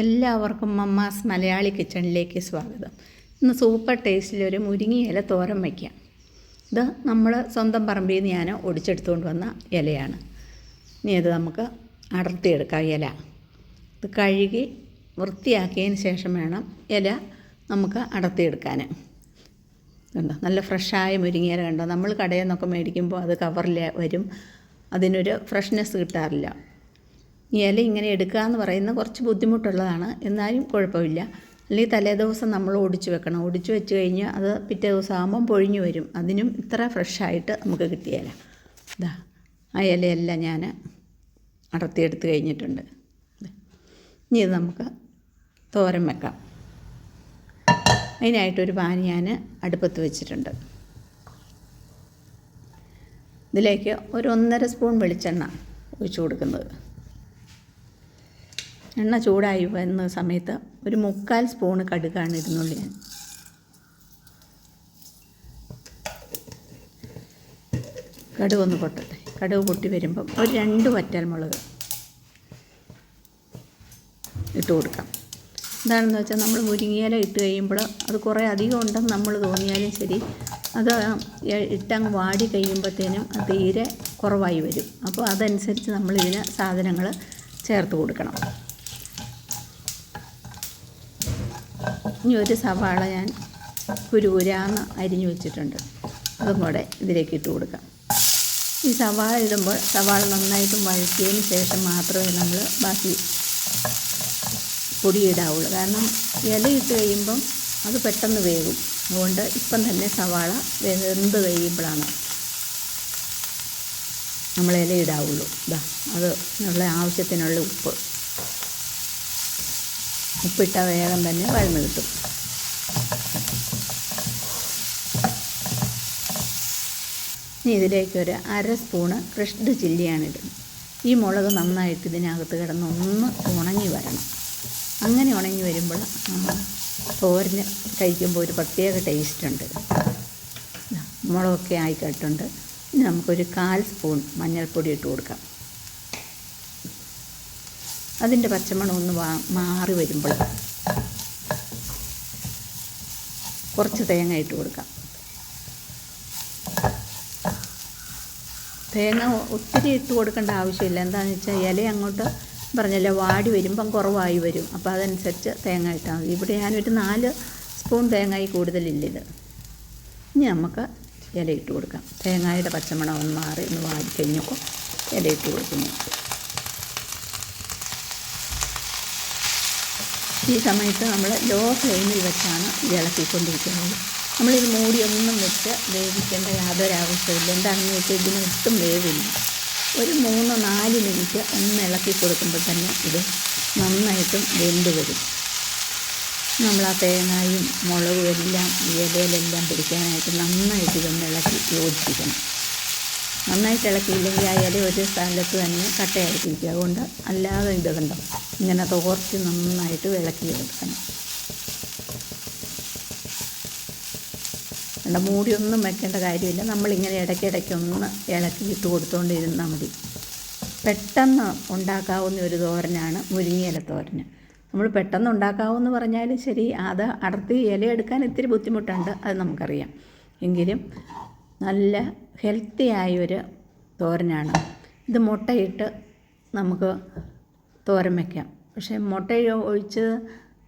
എല്ലാവർക്കും മമ്മാസ് മലയാളി കിച്ചണിലേക്ക് സ്വാഗതം. ഇന്ന് സൂപ്പർ ടേസ്റ്റിലൊരു മുരിങ്ങി ഇല തോരൻ വയ്ക്കാം. ഇത് നമ്മൾ സ്വന്തം പറമ്പിൽ നിന്ന് ഞാൻ ഒടിച്ചെടുത്തുകൊണ്ട് വന്ന ഇലയാണ്. ഇനി ഇത് നമുക്ക് അടർത്തിയെടുക്കാം ഇല. ഇത് കഴുകി വൃത്തിയാക്കിയതിന് ശേഷം വേണം ഇല നമുക്ക് അടർത്തിയെടുക്കാൻ കണ്ടോ? നല്ല ഫ്രഷായ മുരിങ്ങയില കണ്ടോ? നമ്മൾ കടയിൽ നിന്നൊക്കെ മേടിക്കുമ്പോൾ അത് കവറിൽ വരും. അതിനൊരു ഫ്രഷ്നെസ് കിട്ടാറില്ല. ഇല ഇങ്ങനെ എടുക്കുക എന്ന് പറയുന്നത് കുറച്ച് ബുദ്ധിമുട്ടുള്ളതാണ്. എന്നാലും കുഴപ്പമില്ല. അല്ലെങ്കിൽ തലേദിവസം നമ്മൾ ഒടിച്ചു വെക്കണം. ഒടിച്ചു വെച്ച് കഴിഞ്ഞാൽ അത് പിറ്റേ ദിവസം ആകുമ്പം പൊഴിഞ്ഞു വരും. അതിനും ഇത്ര ഫ്രഷായിട്ട് നമുക്ക് കിട്ടിയ ഇതാ ആ ഇലയെല്ലാം ഞാൻ അടർത്തിയെടുത്ത് കഴിഞ്ഞിട്ടുണ്ട്. ഇനി ഇത് നമുക്ക് തോരൻ വെക്കാം. അതിനായിട്ടൊരു പാൻ ഞാൻ അടുപ്പത്ത് വെച്ചിട്ടുണ്ട്. ഇതിലേക്ക് ഒരു ഒന്നര സ്പൂൺ വെളിച്ചെണ്ണ ഒഴിച്ചു കൊടുക്കുന്നത്. എണ്ണ ചൂടായി വന്ന സമയത്ത് ഒരു മുക്കാൽ സ്പൂണ് കടുകാണ് ഇരുന്നുള്ളി ഞാൻ കടുക് ഒന്ന് പൊട്ടട്ടെ. കടുക് പൊട്ടി വരുമ്പം ഒരു രണ്ട് വറ്റൽമുളക് ഇട്ട് കൊടുക്കാം. എന്താണെന്ന് വെച്ചാൽ നമ്മൾ മുരിങ്ങയില ഇട്ട് കഴിയുമ്പോൾ അത് കുറേ അധികം ഉണ്ടെന്ന് നമ്മൾ തോന്നിയാലും ശരി അത് ഇട്ടങ്ങ് വാടി കഴിയുമ്പോഴത്തേനും അത് തീരെ കുറവായി വരും. അപ്പോൾ അതനുസരിച്ച് നമ്മൾ ഇതിന് സാധനങ്ങൾ ചേർത്ത് കൊടുക്കണം. ഇനി ഒരു സവാള ഞാൻ കുരുകുരാന്ന് അരിഞ്ഞു വെച്ചിട്ടുണ്ട്. അതും കൂടെ ഇതിലേക്ക് ഇട്ട് കൊടുക്കാം. ഈ സവാള ഇടുമ്പോൾ സവാള നന്നായിട്ടും വഴറ്റിയതിന് ശേഷം മാത്രമേ നമ്മൾ ബാക്കി പൊടിയിടാവുള്ളൂ. കാരണം ഇല ഇട്ട് കഴിയുമ്പം അത് പെട്ടെന്ന് വേകും അതുകൊണ്ട് ഇപ്പം തന്നെ സവാള വെന്ത് കഴിയുമ്പോഴാണ് നമ്മൾ ഇല ഇടാവുള്ളൂ. ഇതാ അത് നമ്മളെ ആവശ്യത്തിനുള്ള ഉപ്പ്. ഉപ്പിട്ട വേഗം തന്നെ വഴന്ന് കിട്ടും. ഇനി ഇതിലേക്ക് ഒരു അര സ്പൂണ് ക്രഷ്ഡ് ചില്ലിയാണ് ഇടുന്നത് ഈ മുളക് നന്നായിട്ട് ഇതിനകത്ത് കിടന്ന് ഒന്ന് ഉണങ്ങി വരണം. അങ്ങനെ ഉണങ്ങി വരുമ്പോൾ തോരന് കഴിക്കുമ്പോൾ ഒരു പ്രത്യേക ടേസ്റ്റ് ഉണ്ട്. മുളകൊക്കെ ആയിക്കിട്ടുണ്ട് ഇനി നമുക്കൊരു കാൽ സ്പൂൺ മഞ്ഞൾപ്പൊടി ഇട്ട് കൊടുക്കാം. അതിന്റെ പച്ചമണം ഒന്ന് മാറി വരുമ്പോൾ കുറച്ച് തേങ്ങ ഇട്ട് കൊടുക്കാം. തേങ്ങ ഒത്തിരി ഇട്ട് കൊടുക്കേണ്ട ആവശ്യമില്ല. എന്താണെന്ന് വെച്ചാൽ ഇല അങ്ങോട്ട് പറഞ്ഞല്ലോ വാടി വരുമ്പം കുറവായി വരും. അപ്പോൾ അതനുസരിച്ച് തേങ്ങ ഇട്ടാൽ മതി. ഇവിടെ ഞാനൊരു നാല് സ്പൂൺ തേങ്ങായി കൂടുതലില്ലിത് ഇനി നമുക്ക് ഇല ഇട്ട് കൊടുക്കാം. തേങ്ങയുടെ പച്ചമണം ഒന്ന് മാറി ഒന്ന് വാടി കഴിഞ്ഞപ്പോൾ ഇല ഇട്ട് കൊടുക്കുന്നു. ഈ സമയത്ത് നമ്മൾ ലോ ഫ്ലെയിമിൽ വെച്ചാണ് ഇത് ഇളക്കിക്കൊണ്ടിരിക്കുന്നത്. നമ്മളിത് മൂടിയൊന്നും വെച്ച് വേവിക്കേണ്ട യാതൊരു ആവശ്യമില്ല എന്താണെന്ന് വെച്ചാൽ ഇതിന് ഒട്ടും വേവില്ല. ഒരു മൂന്ന് നാല് മിനിറ്റ് ഒന്ന് ഇളക്കി കൊടുക്കുമ്പോൾ തന്നെ ഇത് നന്നായിട്ടും വെന്ത് വരും. നമ്മൾ ആ തേങ്ങായും മുളകും എല്ലാം ഇലയിലെല്ലാം പിടിക്കാനായിട്ട് നന്നായിട്ട് ഇതൊന്ന് ഇളക്കി യോജിപ്പിക്കണം. നന്നായിട്ട് ഇളക്കിയില്ലെങ്കിൽ ആ ഇല ഒരു സ്ഥലത്ത് തന്നെ കട്ടയായിട്ടിരിക്കും. അതുകൊണ്ട് അല്ലാതെ ഇത് കണ്ടോ? ഇങ്ങനെ തോർത്തി നന്നായിട്ട് ഇളക്കി എടുക്കണം. കണ്ട? മൂടിയൊന്നും വെക്കേണ്ട കാര്യമില്ല. നമ്മളിങ്ങനെ ഇടയ്ക്കിടയ്ക്ക് ഒന്ന് ഇളക്കി ഇട്ട് കൊടുത്തുകൊണ്ടിരുന്നാൽ മതി. പെട്ടെന്ന് ഉണ്ടാക്കാവുന്ന ഒരു തോരനാണ് മുരിങ്ങയില തോരന്. നമ്മൾ പെട്ടെന്ന് ഉണ്ടാക്കാവുമെന്ന് പറഞ്ഞാലും ശരി അത് അടർത്തി ഇലയെടുക്കാൻ ഇത്തിരി ബുദ്ധിമുട്ടുണ്ട് അത് നമുക്കറിയാം. എങ്കിലും നല്ല ഹെൽത്തി ആയൊരു തോരനാണ്. ഇത് മുട്ടയിട്ട് നമുക്ക് തോരൻ വയ്ക്കാം പക്ഷേ മുട്ട ഒഴിച്ച്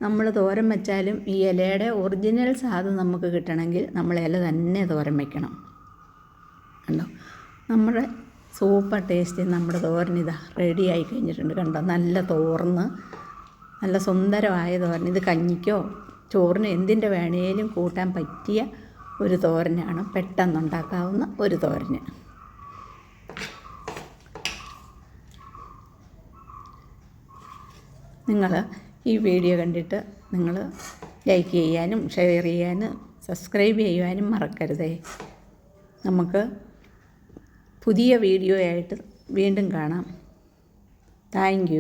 നമ്മൾ തോരൻ വെച്ചാലും ഈ ഇലയുടെ ഒറിജിനൽ സാധനം നമുക്ക് കിട്ടണമെങ്കിൽ നമ്മൾ ഇല തന്നെ തോരൻ വയ്ക്കണം കണ്ടോ? നമ്മുടെ സൂപ്പർ ടേസ്റ്റി നമ്മുടെ തോരൻ ഇതാ റെഡി ആയി കഴിഞ്ഞിട്ടുണ്ട്. കണ്ടോ? നല്ല തോർന്ന് നല്ല സുന്ദരമായ തോരൻ. ഇത് കഞ്ഞിക്കോ ചോറിന് എന്തിന്റെ വേണേലും കൂട്ടാൻ പറ്റിയ ഒരു തോരനാണ് പെട്ടെന്നുണ്ടാക്കാവുന്ന ഒരു തോരന്. നിങ്ങൾ ഈ വീഡിയോ കണ്ടിട്ട് നിങ്ങൾ ലൈക്ക് ചെയ്യാനും ഷെയർ ചെയ്യാനും സബ്സ്ക്രൈബ് ചെയ്യുവാനും മറക്കരുതേ. നമുക്ക് പുതിയ വീഡിയോ ആയിട്ട് വീണ്ടും കാണാം. താങ്ക്